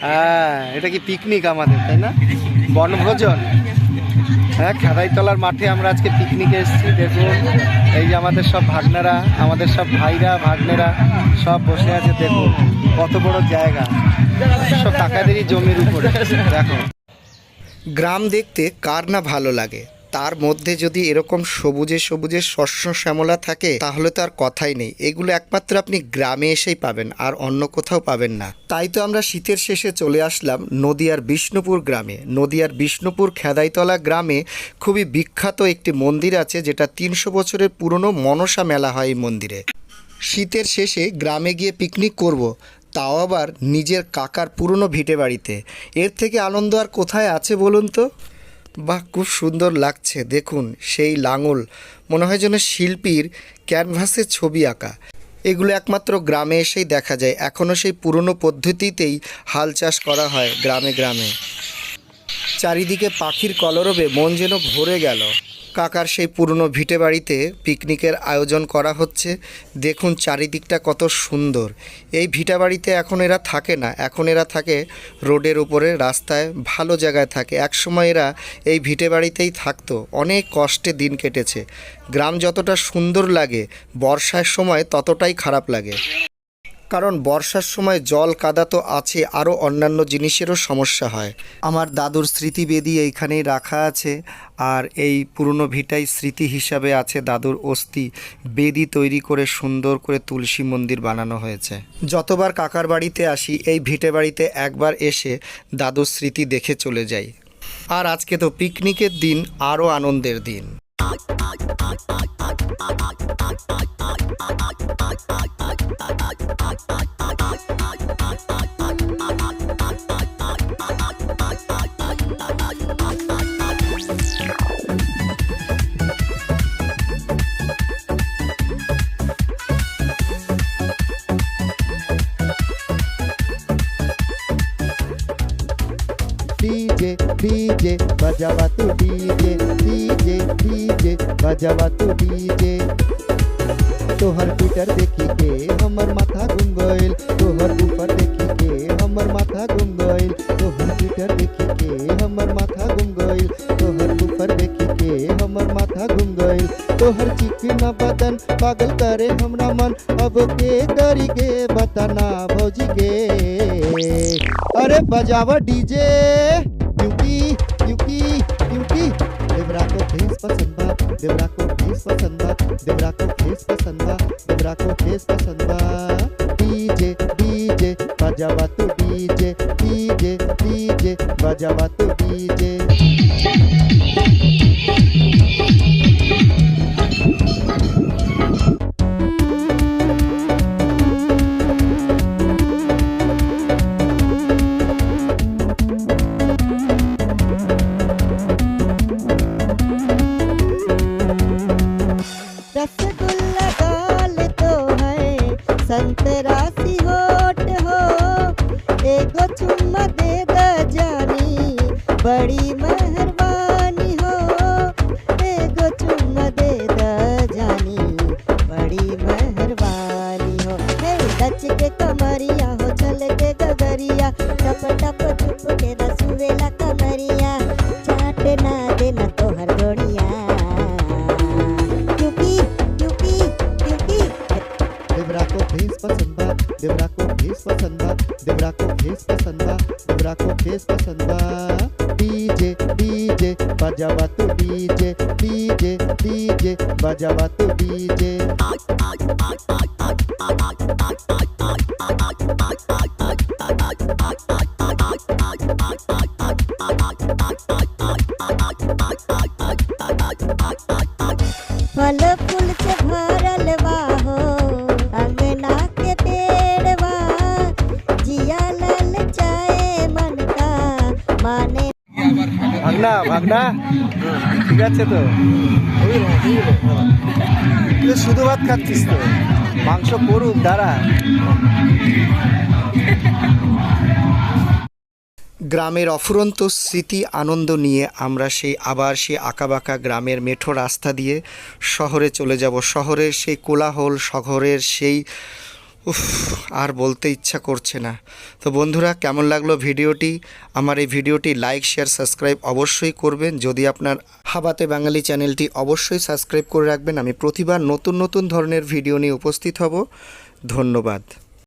হ্যাঁ এটা কি পিকনিক আমাদের, তাই না? বনভোজন। হ্যাঁ খেদাইতলার মাঠে আমরা আজকে পিকনিকে এসেছি, দেখুন, এই যে আমাদের সব ভাগনারা, আমাদের সব ভাইরা, ভাগ্নেরা সব বসে আছে, দেখুন, কত বড় জায়গা। সব টাকাদেরই জমির উপরে, দেখো। গ্রাম দেখতে কার না ভালো লাগে? তার মধ্যে যদি এরকম সবুজে সবুজে শস্য শ্যামলা থাকে, তাহলে তো আর কথাই নেই। এগুলো একমাত্র আপনি গ্রামে এসেই পাবেন, আর অন্য কোথাও পাবেন না। তাই তো আমরা শীতের শেষে চলে আসলাম নদিয়ার বিষ্ণুপুর গ্রামে। নদিয়ার বিষ্ণুপুর খেদাইতলা গ্রামে খুবই বিখ্যাত একটি মন্দির আছে, যেটা তিনশো বছরের পুরনো মনসা মেলা হয় এই মন্দিরে। শীতের শেষে গ্রামে গিয়ে পিকনিক করব। তাও আবার নিজের কাকার পুরনো ভিটে বাড়িতে এর থেকে আনন্দ আর কোথায় আছে বলুন তো? বাহ, খুব সুন্দর লাগছে। দেখুন, সেই লাঙল। মনে হয় যেন শিল্পীর ক্যানভাসে ছবি আঁকা। এগুলো একমাত্র গ্রামে এসেই দেখা যায়। এখনও সেই পুরনো পদ্ধতিতেই হাল চাষ করা হয় গ্রামে গ্রামে। চারিদিকে পাখির কলরবে মন যেন ভরে গেল। কাকার সেই পুরনো ভিটে বাড়িতে পিকনিকের আয়োজন করা হচ্ছে। দেখুন চারিদিকটা কত সুন্দর। এই ভিটা বাড়িতে এখন এরা থাকে না। এখন এরা থাকে রোডের উপরে, রাস্তায়, ভালো জায়গায় থাকে। একসময় এরা এই ভিটে বাড়িতেই থাকতো। অনেক কষ্টে দিন কেটেছে। গ্রাম যতটা সুন্দর লাগে, বর্ষার সময় ততটাই খারাপ লাগে। কারণ বর্ষার সময় জল কাদা তো আছে, আরও অন্যান্য জিনিসেরও সমস্যা হয়। আমার দাদুর স্মৃতিবেদী এইখানেই রাখা আছে, আর এই পুরনো ভিটাই স্মৃতি হিসাবে আছে দাদুর অস্থি। বেদি তৈরি করে সুন্দর করে তুলসী মন্দির বানানো হয়েছে। যতবার কাকার বাড়িতে আসি, এই ভিটে বাড়িতে একবার এসে দাদুর স্মৃতি দেখে চলে যাই। আর আজকে তো পিকনিকের দিন, আরও আনন্দের দিন। डीजे डीजे बजावा तू डीजे डीजे डीजे बजावा तू डीजे तोहर ट्विटर देखी के हमर माथा घूम गइल तोहर चिकना बदन, पागल करे हमरा मन। अब के करी के बताना भौजी के। अरे बजावा डीजे। क्योंकि क्योंकि क्योंकि देवरा को फेस पसंद बा, देवरा को फेस पसंद बा, देवरा को फेस पसंद बा, देवरा को फेस पसंद बा। डीजे डीजे, बजावा तू डीजे डीजे डीजे, बजावा तू डीजे। है संतरा सी हो, एगो चुम्मा दे द जानी, बड़ी मेहरबानी हो, एगो चुम्मा दे द जानी, बड़ी मेहरबानी हो। हे दच के कमरिया, हो चल के गगरिया, टप टप चुप के रसुवेला कमरिया, चाट देवरा को फेस पसंद देवरा को फेस पसंद डीजे डीजे, बजावा तू डीजे डीजे डीजे, बजावा तू डीजे। फल ভাগনা ঠিক আছে তো? তুই শুধু ভাত খাচ্ছিস তো? মাংস করুক দাঁড়া। গ্রামের অফুরন্ত স্মৃতি, আনন্দ নিয়ে আমরা সেই আবার সেই আঁকাবাঁকা গ্রামের মেঠো রাস্তা দিয়ে শহরে চলে যাব। শহরের সেই কোলাহল, শহরের সেই উফ, আর বলতে ইচ্ছা করছে না। তো বন্ধুরা, কেমন লাগল ভিডিওটি? আমার এই ভিডিওটি লাইক, শেয়ার, সাবস্ক্রাইব অবশ্যই করবেন। যদি আপনার হাবাতে বাঙালি চ্যানেলটি অবশ্যই সাবস্ক্রাইব করে রাখবেন, আমি প্রতিবার নতুন নতুন ধরনের ভিডিও নিয়ে উপস্থিত হব। ধন্যবাদ।